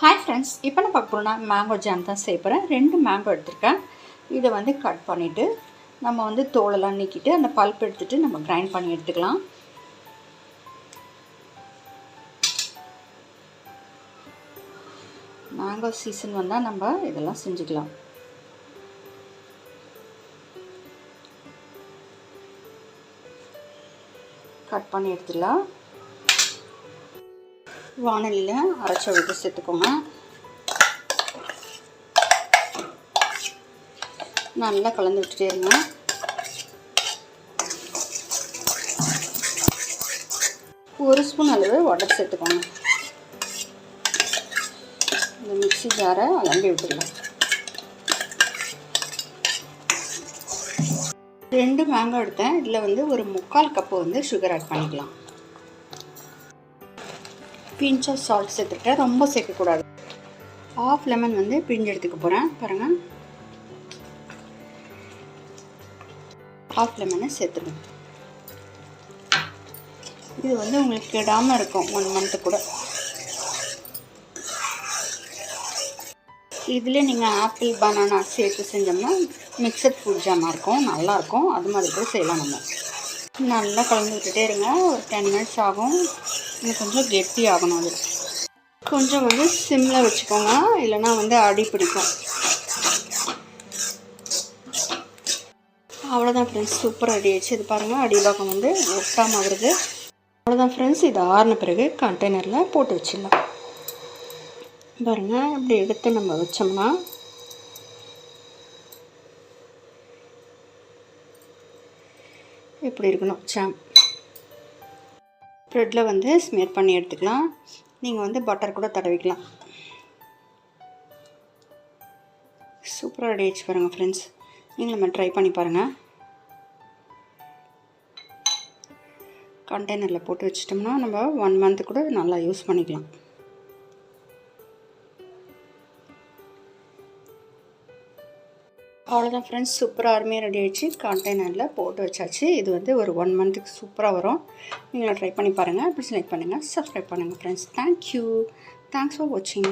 Hi friends இப்போ நான் பார்க்க போகிறோம்னா மேங்கோ ஜாம் தான் செய்ய ரெண்டு மேங்கோ எடுத்திருக்கேன். இதை வந்து கட் பண்ணிவிட்டு நம்ம வந்து தோலெல்லாம் நீக்கிட்டு அந்த பல்ப் எடுத்துகிட்டு நம்ம கிரைண்ட் பண்ணி எடுத்துக்கலாம். மேங்கோ சீசன் வந்தால் நம்ம இதெல்லாம் செஞ்சுக்கலாம். கட் பண்ணி எடுத்துடலாம். வானலியில் அரைச்ச விட்டு சேர்த்துக்கோங்க. நல்லா கலந்து விட்டுட்டே இருங்க. ஒரு ஸ்பூன் அளவு உடச்சி சேர்த்துக்கோங்க. இந்த மிக்சி ஜாரை அலம்பி விட்டுடலாம் ரெண்டு மேங்கோ எடுத்தேன். இதில் வந்து ஒரு முக்கால் கப்பு வந்து சுகர் ஆட் பண்ணிக்கலாம். பிஞ்ச் ஆஃப் சால்ட் சேர்த்துருக்கேன் ரொம்ப சேர்க்கக்கூடாது. ஆஃப் லெமன் வந்து பிஞ்சு எடுத்துக்க போகிறேன் பாருங்கள் ஆஃப் லெமனை சேர்த்துருவேன் இது வந்து உங்களுக்கு கெடாமல் இருக்கும். ஒன் மந்த்து கூட. இதில் நீங்கள் ஆப்பிள் பனானா சேர்த்து செஞ்சோம்னா மிக்சட் ஃப்ரூட் ஜாமாக இருக்கும். நல்லாயிருக்கும் அது மாதிரி கூட செய்யலாம் நம்ம. நல்லா கலந்து விட்டுட்டே இருங்க. ஒரு டென் மினிட்ஸ் ஆகும். இது கொஞ்சம் கெட்டி ஆகணும் அது கொஞ்சம் வந்து சிம்மில் வச்சுக்கோங்க. இல்லைன்னா வந்து அடி பிடிக்கும். அவ்வளோதான் ஃப்ரெண்ட்ஸ் சூப்பர் அடி ஆயிடுச்சு. இது பாருங்கள் அடிபாகம் வந்து ஒட்டாமல் வருது அவ்வளோதான் ஃப்ரெண்ட்ஸ் இது ஆறின பிறகு கண்டெய்னரில் போட்டு வச்சிடலாம். பாருங்கள் இப்படி எடுத்து நம்ம வச்சோம்னா இப்படி இருக்கணும்? சாம் ப்ரெட்டில் வந்து ஸ்மெர் பண்ணி எடுத்துக்கலாம். நீங்கள் வந்து பட்டர் கூட தடவிக்கலாம். சூப்பராக ரெடி ஆயிடுச்சு பாருங்கள் ஃப்ரெண்ட்ஸ் நீங்களும் நம்ம ட்ரை பண்ணி பாருங்கள் கண்டெய்னரில் போட்டு வச்சிட்டோம்னா நம்ம ஒன் மந்த்து கூட நல்லா யூஸ் பண்ணிக்கலாம். அவ்வளோதான் ஃப்ரெண்ட்ஸ் சூப்பராக அருமையாக ரெடி ஆகிடுச்சு கண்டெய்னரில் போட்டு வச்சாச்சு. இது வந்து ஒரு ஒன் மந்த்துக்கு சூப்பராக வரும். நீங்கள் ட்ரை பண்ணி பாருங்கள் அப்படி லைக் பண்ணுங்கள் சப்ஸ்கிரைப் பண்ணுங்கள் ஃப்ரெண்ட்ஸ் தேங்க்யூ தேங்க்ஸ் ஃபார் வாட்சிங்